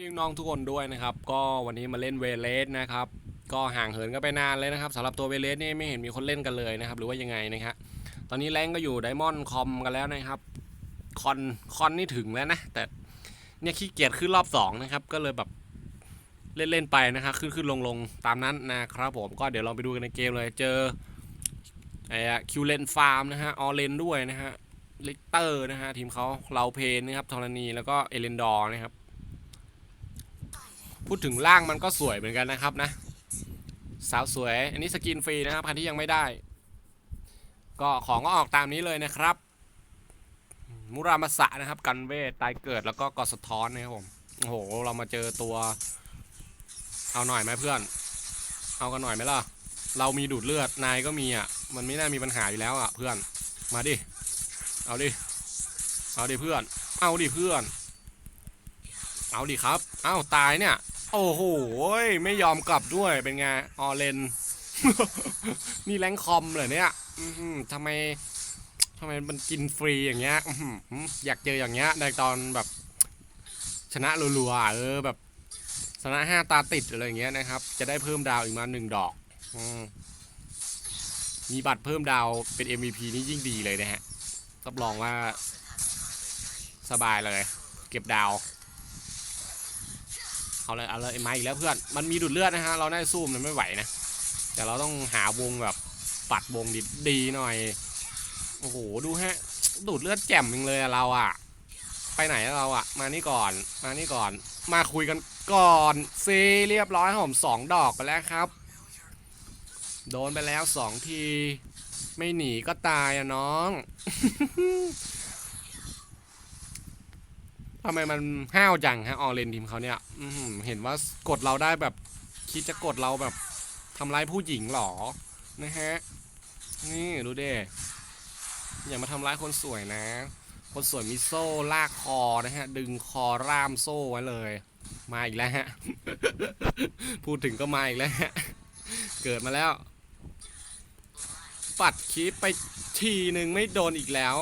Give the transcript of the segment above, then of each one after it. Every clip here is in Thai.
พี่น้องทุกคนด้วยนะครับ ก็วันนี้มาเล่นเวเลสนะครับ ก็ห่างเหินกันไปนานเลยนะครับสำหรับตัวเวเลสนี่ไม่เห็นมีคนเล่นกันเลยนะครับ หรือว่ายังไงนะครับตอนนี้แรงก็อยู่ไดมอนด์คอมกันแล้วนะครับคอนคอนนี่ถึงแล้วนะ แต่เนี่ยขี้เกียจขึ้นรอบสองนะครับ ก็เลยแบบเล่นเล่นไปนะครับขึ้นขึ้นลงลงตามนั้นนะครับผมก็เดี๋ยวเราไปดูกันในเกมเลยเจอไอ้คิวเลนฟาร์มนะฮะออเลนด้วยนะฮะลิกเตอร์นะฮะทีมเขาเราเพนนะครับธรณีแล้วก็เอเลนดอร์นะครับ พูดถึงร่างมันก็สวยเหมือนกันนะครับนะ สาวสวย อันนี้สกินฟรีนะครับใครที่ยังไม่ได้ ก็ของก็ออกตามนี้เลยนะครับ มุรามาสะนะครับ กันเวทตายเกิดแล้วก็กอสะท้อนนะครับผมโอ้โห เรามาเจอตัว เอาหน่อยไหมเพื่อน เอากันหน่อยไหมล่ะ เรามีดูดเลือด นายก็มีอะ มันไม่น่ามีปัญหาอยู่แล้วอะเพื่อน มาดิ เอาดิ เอาดิเพื่อน เอาดิเพื่อน เอาดิครับ เอาตายเนี่ย โอ้โหไม่ยอมกลับด้วยเป็นไงออเลนนี่แรงคอมเหรอเนี่ยทำไมทำไมมันกินฟรีอย่างเงี้ยอยากเจออย่างเงี้ยในตอนแบบ ชนะรัวๆอะเออแบบชนะห้าตาติดอะไรอย่างเงี้ยนะครับ จะได้เพิ่มดาวอีกมาหนึ่งดอกมมีบัตรเพิ่มดาวเป็น MVP นี่ยิ่งดีเลยนะฮะรับรองว่า สบายเลย เก็บดาว เอาเลยเอาเลยมาอีกแล้วเพื่อน มันมีดูดเลือดนะฮะ เราได้สู้มันไม่ไหวนะ แต่เราต้องหาวงแบบปัดวงดีดีหน่อย โอ้โห ดูฮะ ดูดเลือดแจ่มจริงเลยเราอะไปไหนเราอะมานี่ก่อน มานี่ก่อน มาคุยกันก่อนซีเรียบร้อยครับผมสองดอกไปแล้วครับ โดนไปแล้วสองที ไม่หนีก็ตายอะน้อง ทำไมมันห้าวจังฮะออเรนทีมเขาเนี่ยอืเห็นว่ากดเราได้แบบคิดจะกดเราแบบทำร้ายผู้หญิงหรอนะฮะนี่ดูเด้อย่ามาทำร้ายคนสวยนะ คนสวยมีโซ่ลากคอนะฮะ ดึงคอร่ามโซ่ไว้เลย มาอีกแล้วฮะ พูดถึงก็มาอีกแล้วฮะ เกิดมาแล้ว ปัดคลิปไปทีหนึ่งไม่โดนอีกแล้ว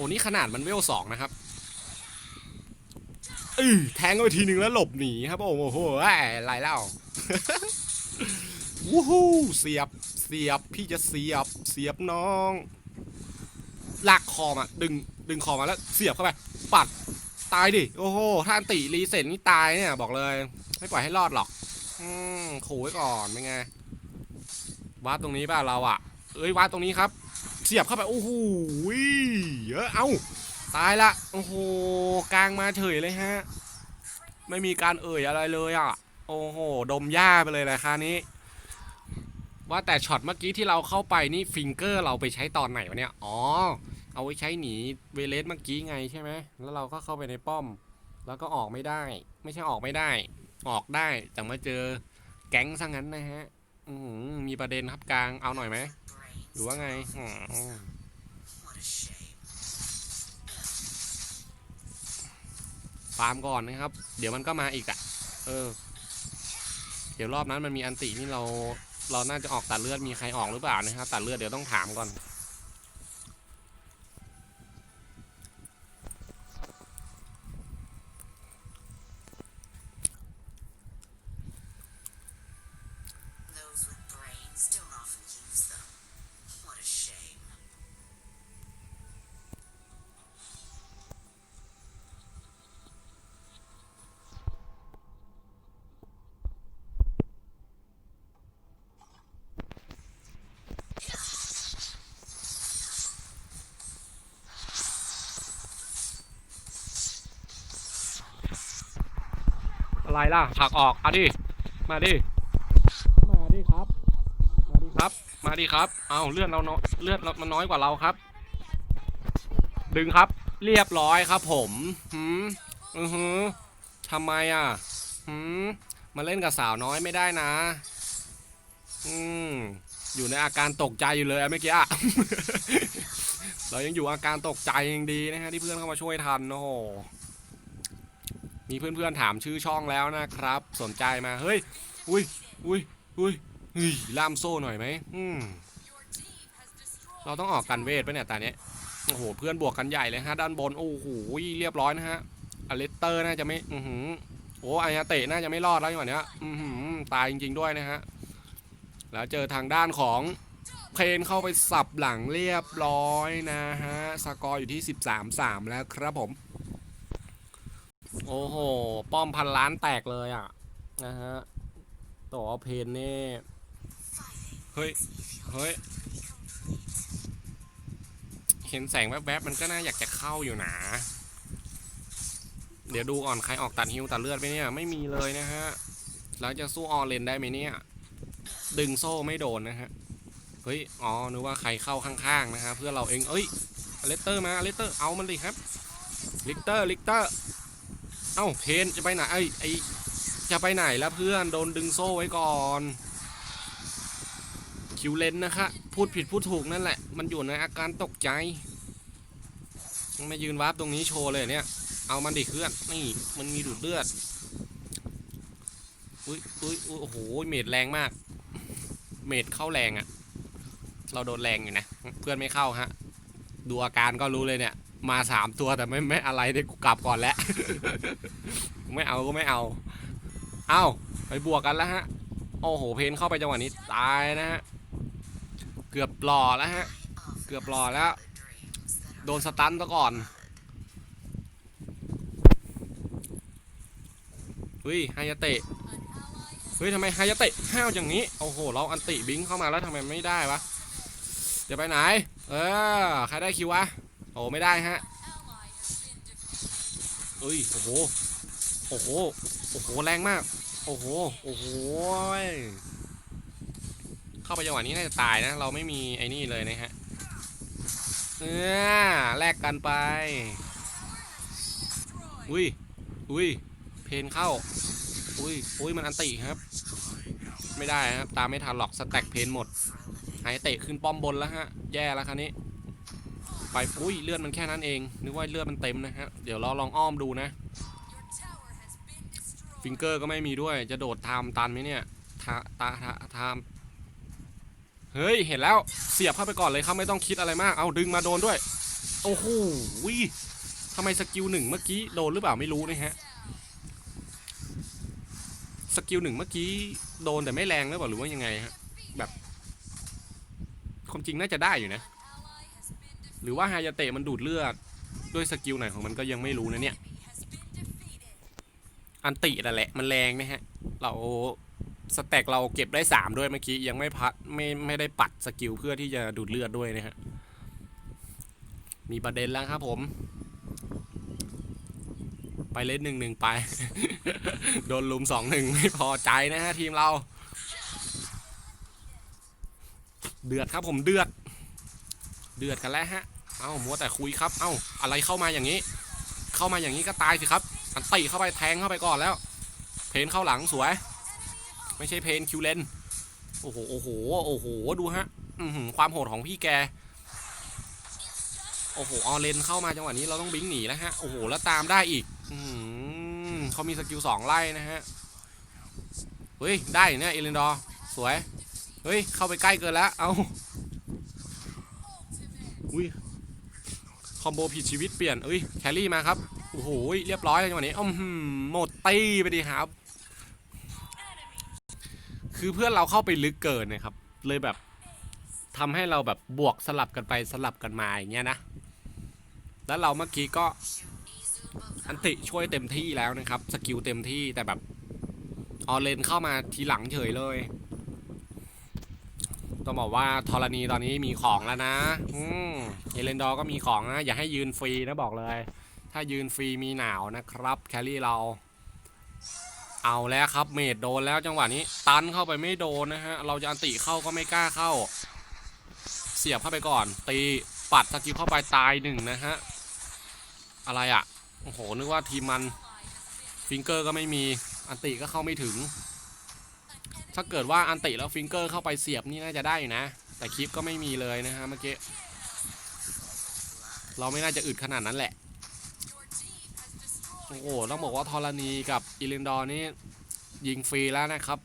อ้นี่ขนาดมันเวลสองนะครับอือแทงไปทีหนึ่งแล้วหลบหนีครับ โอ้โหไอ้ไรเล่าวู้ฮู้เสียบเสียบพี่จะเสียบเสียบน้องลากคอมาดึงดึงคอมาแล้วเสียบเข้าไปปัดตายดิโอ้โหท่านติรีเซ็ตนี่ตายเนี่ยบอกเลย ไม่ปล่อยให้รอดหรอก อืมขู่ไว้ก่อนเป็นไงวาดตรงนี้ป่ะเราอะ เอ้ยวาดตรงนี้ครับ สียบเข้าไป โอ้โหเยอะเอ้าตายละ โอ้โห กลางมาเฉยเลยฮะ ไม่มีการเอ่ยอะไรเลยอะ โอ้โห ดมหญ้าไปเลยแหละคราวนี้ ว่าแต่ช็อตเมื่อกี้ที่เราเข้าไปนี่ฟิงเกอร์เราไปใช้ตอนไหนวะเนี่ย อ๋อ เอาไว้ใช้หนีเวเลสเมื่อกี้ไงใช่ไหม แล้วเราก็เข้าไปในป้อม แล้วก็ออกไม่ได้ ไม่ใช่ออกไม่ได้ ออกได้แต่มาเจอแก๊งซะงั้นนะฮะอืมีประเด็นครับกลาง เอาหน่อยไหม หรือว่าไงอืมฟาร์มก่อนนะครับ เดี๋ยวมันก็มาอีกอะ่ะ เออ เดี๋ยวรอบนั้นมันมีอันตินี่เรา เราน่าจะออกตัดเลือดมีใครออกหรือเปล่านะครับ ตัดเลือดเดี๋ยวต้องถามก่อน อะไรล่ะผลักออกเอาดิมาดิมาดิครับ มาดิครับ มาดิครับ เอาเลือดเราน้อยเลือดเรามันน้อยกว่าเราครับ ดึงครับ เรียบร้อยครับ ผมหืมอือหือทำไมอะหืมมาเล่นกับสาวน้อยไม่ได้นะ อืมอยู่ในอาการตกใจอยู่เลยอะเมื่อกี้อะเรายังอยู่อาการตกใจยังดีนะฮะที่เพื่อนเข้ามาช่วยทันโอ้โห มีเพื่อนๆถามชื่อช่องแล้วนะครับ สนใจมา เฮ้ย อุ้ย อุ้ย อุ้ยเฮ้ยล่ามโซ่หน่อยไหมอืมเราต้องออกกันเวทปะเนี่ยตาเนี้ย โอ้โห เพื่อนบวกกันใหญ่เลยฮะ ด้านบน โอ้โห เรียบร้อยนะฮะ อเลสเตอร์น่าจะไม่ อือหือโอ้อายาเตะน่าจะไม่รอดแล้วอย่างเนี้ย อือหือตายจริง ๆ ด้วยนะฮะ แล้วเจอทางด้านของเพนเข้าไปสับหลังเรียบร้อยนะฮะ สกอร์อยู่ที่ 13-3 แล้วครับผม โอ้โห ป้อมพันล้านแตกเลยอะ นะฮะตัวเพนนี่ เฮ้ย เฮ้ย เห็นแสงแวบๆ มันก็น่าอยากจะเข้าอยู่นะ เดี๋ยวดูก่อนใครออกตัดฮิวตัดเลือดไปเนี่ย ไม่มีเลยนะฮะ แล้วจะสู้ออเลนได้ไหมเนี่ย ดึงโซ่ไม่โดนนะฮะ เฮ้ย อ๋อ นึกว่าใครเข้าข้างๆ นะฮะ เพื่อเราเอง เอ้ยเลสเตอร์มาเลสเตอร์ เอามันเลยครับ ลิกเตอร์ ลิกเตอร์ อ้าเพนจะไปไหนไอ้ไอจะไปไหนแล้วเพื่อนโดนดึงโซ่ไว้ก่อน คิวเลนนะคะ พูดผิดพูดถูกนั่นแหละ มันอยู่ในอาการตกใจมายืนวาร์ปตรงนี้โชว์เลยเนี่ย เอามันดิเพื่อนนี่มันมีดูดเลือดอุ้ยอุ้ยอุ้ยโอ้โหเมดแรงมาก เมดเข้าแรงอะ่ะ เราโดนแรงอยู่นะ เพื่อนไม่เข้าฮะ ดูอาการก็รู้เลยเนี่ย มาสามตัวแต่ไม่ไม่อะไรเดี๋ยกูกลับก่อนแล้ว ไม่เอาก็ไม่เอา เอาไปบวกกันแล้วฮะ โอ้โห เพนเข้าไปจังหวะนี้ตายนะฮะ เกือบหล่อแล้วฮะ เกือบหล่อแล้ว โดนสตันซะก่อนเฮ้ยไฮยาเตะเฮ้ยทำไมไฮยาเตะห้าวอย่างนี้ โอ้โห เราอันติบิงเข้ามาแล้วทำไมไม่ได้วะจะไปไหน เออ ใครได้คิววะ อ้ไม่ได้ฮะเอ้ยโอ้โหโอ้โหโอ้โหแรงมาก โอ้โหโอ้โหเข้าไปจังหวะนี้น่าจะตายนะ เราไม่มีไอ้นี่เลยนะฮะเออแลกกันไปอุ้ยอุ้ยเพนเข้าอุ้ยอุ้ยมันอันติครับ ไม่ได้ครับตามไม่ทันหรอกสแต็กเพนหมดหายเตะขึ้นป้อมบนแล้วฮะ แย่แล้วคันนี้ ไปอุ้ยเลือดมันแค่นั้นเองนึกว่าเลือดมันเต็มนะฮะเดี๋ยวเราลองอ้อมดูนะฟิงเกอร์ก็ไม่มีด้วยจะโดดทามตันไหมเนี่ยทาตาทาทามเฮ้ยเห็นแล้วเสียบเข้าไปก่อนเลยครับไม่ต้องคิดอะไรมากเอาดึงมาโดนด้วย โอ้โหวิทำไมสกิลหนึ่งเมื่อกี้โดนหรือเปล่าไม่รู้นะฮะสกิลหนึ่งเมื่อกี้โดนแต่ไม่แรงหรือเปล่าหรือว่ายังไงฮะแบบความจริงน่าจะได้อยู่นะ หรือว่าฮายาเตะมันดูดเลือด ด้วยสกิลไหนของมันก็ยังไม่รู้นะเนี่ย อันตินั่นแหละ มันแรงนะฮะ เราสแต็กเราเก็บได้สามด้วยเมื่อกี้ ยังไม่พัดไม่ไม่ได้ปัดสกิลเพื่อที่จะดูดเลือดด้วยนะฮะ มีประเด็นแล้วครับผม ไปเล่นหนึ่งหนึ่งไป โดนลุมสองหนึ่งไม่พอใจนะฮะทีมเรา เดือดครับผมเดือด เดือดกันแล้วฮะ เอ้ามัวแต่คุยครับ เอ้าอะไรเข้ามาอย่างนี้ เข้ามาอย่างนี้ก็ตายสิครับ อันตีเข้าไปแทงเข้าไปก่อนแล้ว เพนเข้าหลังสวย ไม่ใช่เพนคิวเลน โอ้โห โอ้โห โอ้โห ดูฮะอืความโหดของพี่แก โอ้โห ออเลนเข้ามาจังหวะนี้เราต้องบิงหนีแล้วฮะ โอ้โห แล้วตามได้อีก อืเขามีสกิลสองไล่นะฮะ เฮ้ย ได้เนี่ยเอเลนดอ สวย เฮ้ย เข้าไปใกล้เกินแล้ว เอาอุ้ย คอมโบผิดชีวิตเปลี่ยนเอ้ยแครี่มาครับโอ้โหเรียบร้อยเลยจังหวะนี้อือหือหมดตีไปดีครับ คือเพื่อนเราเข้าไปลึกเกินนะครับ เลยแบบทำให้เราแบบบวกสลับกันไปสลับกันมาอย่างเงี้ยนะ แล้วเราเมื่อกี้ก็อันติช่วยเต็มที่แล้วนะครับ สกิลเต็มที่แต่แบบ ออเลนเข้ามาทีหลังเฉยเลย ต้องบอกว่าธรณีตอนนี้มีของแล้วนะอืมเอเลนดอร์ก็มีของนะ อย่าให้ยืนฟรีนะบอกเลย ถ้ายืนฟรีมีหนาวนะครับ แครี่เรา เอาแล้วครับเมดโดนแล้วจังหวะนี้ ตันเข้าไปไม่โดนนะฮะ เราจะอันติเข้าก็ไม่กล้าเข้า เสียบเข้าไปก่อน ตีปัดสกิลเข้าไปตายหนึ่งนะฮะ อะไรอะ่ะ โอ้โห นึกว่าทีมมัน ฟิงเกอร์ก็ไม่มี อันติก็เข้าไม่ถึง ถ้าเกิดว่าอันติแล้วฟิงเกอร์เข้าไปเสียบนี่น่าจะได้อยู่นะ แต่คลิปก็ไม่มีเลยนะฮะเมื่อกี้ เราไม่น่าจะอึดขนาดนั้นแหละ โอ้โห ต้องบอกว่าธรณีกับอิลินดอร์นี่ยิงฟรีแล้วนะครับ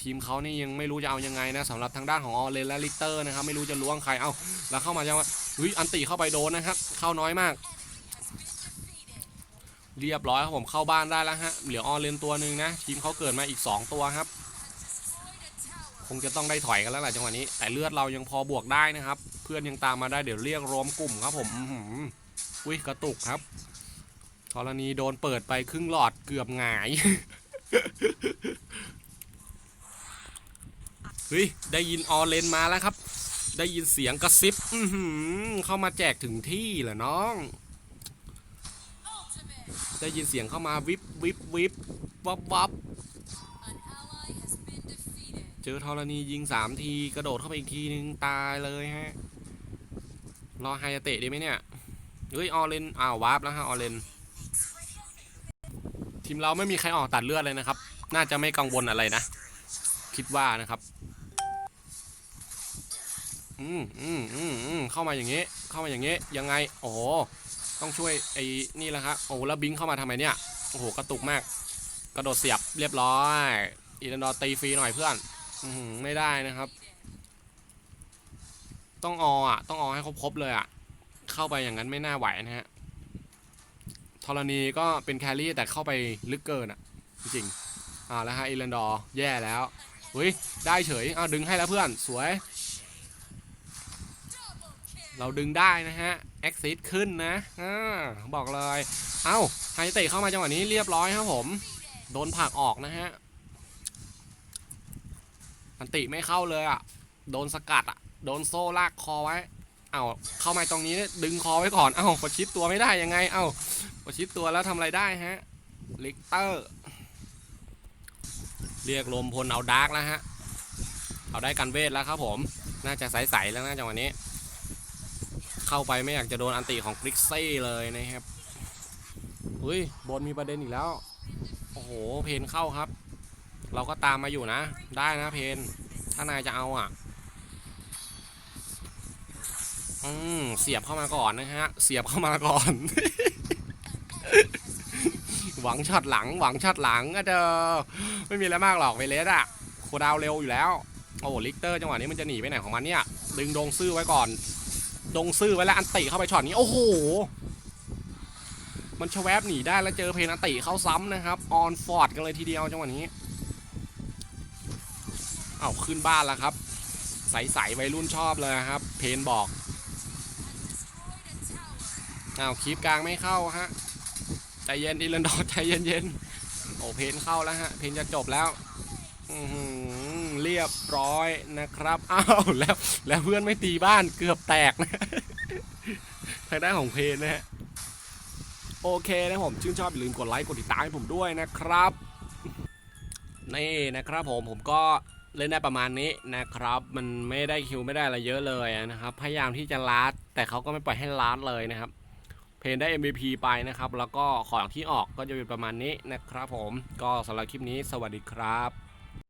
ทีมเขานี่ยังไม่รู้จะเอายังไงนะสำหรับทางด้านของออเลนและลิเตอร์นะครับ ไม่รู้จะล้วงใคร เอาแล้วเข้ามาจังว่าเฮ้ยอันติเข้าไปโดนนะครับ เข้าน้อยมาก เรียบร้อยครับผมเข้าบ้านได้แล้วฮะ เหลือออเลนตัวหนึ่งนะ ทีมเขาเกิดมาอีก 2 ตัวครับ คงจะต้องได้ถอยกันแล้วแหละจังหวะนี้ แต่เลือดเรายังพอบวกได้นะครับ เพื่อนยังตามมาได้เดี๋ยวเรียกรวมกลุ่มครับผมอืมอุ้ยกระตุกครับธรณีโดนเปิดไปครึ่งหลอดเกือบหงายเฮ้ยได้ยินออเลนมาแล้วครับ ได้ยินเสียงกระซิบอื้อหือเข้ามาแจกถึงที่เหรอน้อง ได้ยินเสียงเข้ามาวิบวิบวิบวับวับ เจอธรณียิงสามที กระโดดเข้าไปอีกทีนึง ตายเลยฮะ รอไฮยาเตะดีไหมเนี่ย เฮ้ย ออเลนอ้าววาร์ปแล้วฮะ ออเลนทีมเราไม่มีใครออกตัดเลือดเลยนะครับ น่าจะไม่กังวลอะไรนะ คิดว่านะครับ อืมอืมอืมอืมเข้ามาอย่างงี้ เข้ามาอย่างงี้ ยังไง โอ้ต้องช่วยไอ้นี่แหละครับโอ้แล้วบิงเข้ามาทำไมเนี่ย โอ้โห กระตุกมาก กระโดดเสียบเรียบร้อยอีรันดอตีฟรีหน่อยเพื่อน ไม่ได้นะครับ ต้องออะ ต้องออให้ครบๆเลยอะ เข้าไปอย่างนั้นไม่น่าไหวนะฮะธรณีก็เป็นแครี่แต่เข้าไปลึกเกินอะ จริงๆอ่าแล้วฮะอีรันดอร์แย่แล้วเฮ้ยได้เฉยอ้าวดึงให้แล้วเพื่อนสวย เราดึงได้นะฮะแอคซิสขึ้นนะอ่าบอกเลย เอ้าไฮเตะเข้ามาจังหวะนี้เรียบร้อยครับผม โดนผลักออกนะฮะ อันติไม่เข้าเลยอะ โดนสกัดอะ โดนโซ่ลากคอไว้ เอ้าเข้ามาตรงนี้ดึงคอไว้ก่อน เอ้าประชิดตัวไม่ได้ยังไง เอ้าประชิดตัวแล้วทำอะไรได้ฮะ ลิกเตอร์ เรียกลมพลเอาดาร์กแล้วฮะ เอาได้กันเวทแล้วครับผม น่าจะใสๆแล้วนะจังหวะนี้ เข้าไปไม่อยากจะโดนอันติของกริกซี่เลยนะครับ อุ้ยบนมีประเด็นอีกแล้ว โอ้โห เพนเข้าครับ เราก็ตามมาอยู่นะ ได้นะเพน ถ้านายจะเอาอะ อืม เสียบเข้ามาก่อนนะฮะ เสียบเข้ามาก่อน หวังช็อตหลัง หวังช็อตหลังอะเด้อไม่มีอะไรมากหรอกเวเลสอะโคดาวเร็วอยู่แล้ว โอ้ลิกเตอร์จังหวะนี้มันจะหนีไปไหนของมันเนี่ย ดึงดงซื่อไว้ก่อน ดงซื่อไว้แล้วอันติเข้าไปช็อตนี้ โอ้โหมันชแวบหนีได้แล้วเจอเพนอันติเข้าซ้ำนะครับ ออนฟอร์ดกันเลยทีเดียวจังหวะนี้ เอาขึ้นบ้านแล้วครับ ใสๆวัยรุ่นชอบเลยครับ เพนบอกอ้าวคลิปกลางไม่เข้าฮะใจเย็นอีลันดอร์ใจเย็นๆโอ้เพนเข้าแล้วฮะเพนจะจบแล้วเรียบร้อยนะครับอ้าวแล้วแล้วเพื่อนไม่ตีบ้านเกือบแตกนะทางด้านของเพนนะฮะโอเคนะผมชื่นชอบอย่าลืมกดไลค์กดติดตามให้ผมด้วยนะครับนี่นะครับผมผมก็ เล่นได้ประมาณนี้นะครับ มันไม่ได้คิวไม่ได้อะไรเยอะเลยนะครับ พยายามที่จะลัดแต่เขาก็ไม่ปล่อยให้ลัดเลยนะครับ เพนได้ MVP ไปนะครับ แล้วก็ของที่ออกก็จะเป็นประมาณนี้นะครับผม ก็สำหรับคลิปนี้สวัสดีครับ